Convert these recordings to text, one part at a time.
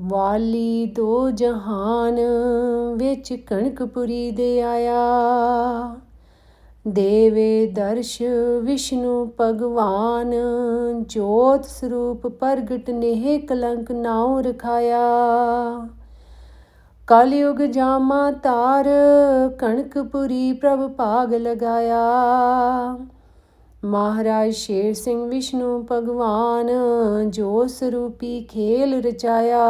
ਵਾਲੀ ਦੋ ਜਹਾਨ ਵਿੱਚ ਕਣਕਪੁਰੀ ਦੇ ਆਇਆ। ਦੇਵੇ ਦਰਸ਼ ਵਿਸ਼ਨੂੰ ਭਗਵਾਨ, ਜੋਤ ਸਰੂਪ ਪ੍ਰਗਟ ਨੇਹ ਕਲੰਕ ਨਾਉ ਰਖਾਇਆ। ਕਲਯੁਗ ਜਾਮਾ ਤਾਰ, ਕਣਕਪੁਰੀ ਪ੍ਰਭ ਭਾਗ ਲਗਾਇਆ। ਮਹਾਰਾਜ ਸ਼ੇਰ ਸਿੰਘ ਵਿਸ਼ਨੂੰ ਭਗਵਾਨ ਜੋ ਸਰੂਪੀ ਖੇਲ ਰਚਾਇਆ।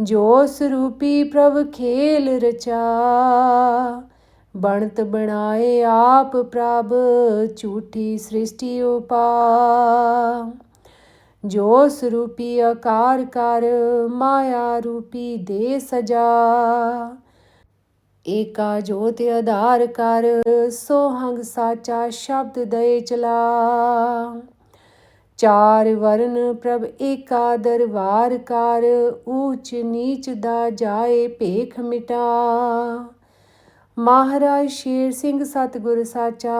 ਜੋ ਸਰੂਪੀ ਪ੍ਰਭ ਖੇਲ ਰਚਾ, ਬਣਤ ਬਣਾਏ ਆਪ ਪ੍ਰਭ, ਝੂਠੀ ਸ੍ਰਿਸ਼ਟੀ ਉਪਾ। ਜੋ ਸਰੂਪੀ ਆਕਾਰ ਕਰ, ਮਾਇਆ ਰੂਪੀ ਦੇ ਸਜਾ। ਏਕਾ ਜੋਤ ਆਧਾਰ ਕਰ ਸੋਹੰਗ ਸਾਚਾ ਸ਼ਬਦ ਦਏ ਚਲਾ। ਚਾਰ ਵਰਨ ਪ੍ਰਭ ਏਕਾ ਦਰਬਾਰ ਕਰ, ਊਚ ਨੀਚ ਦਾ ਜਾਏ ਭੇਖ ਮਿਟਾ। ਮਹਾਰਾਜ ਸ਼ੇਰ ਸਿੰਘ ਸਤਿਗੁਰ ਸਾਚਾ,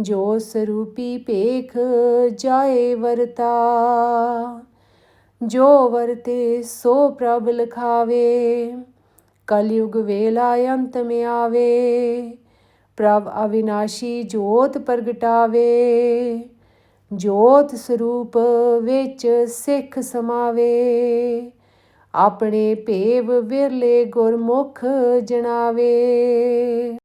ਜੋ ਸਰੂਪੀ ਭੇਖ ਜਾਏ ਵਰਤਾ। ਜੋ ਵਰਤੇ ਸੋ ਪ੍ਰਭ ਲਖਾਵੇ। ਕਲਯੁਗ ਵੇਲਾ ਅੰਤ ਮੇ ਆਵੇ ਪ੍ਰਭ ਅਵਿਨਾਸ਼ੀ ਜੋਤ ਪ੍ਰਗਟਾਵੇ, ਜੋਤ ਸਰੂਪ ਵਿੱਚ ਸਿੱਖ ਸਮਾਵੇ, ਆਪਣੇ ਭੇਵ ਵਿਰਲੇ ਗੁਰਮੁਖ ਜਣਾਵੇ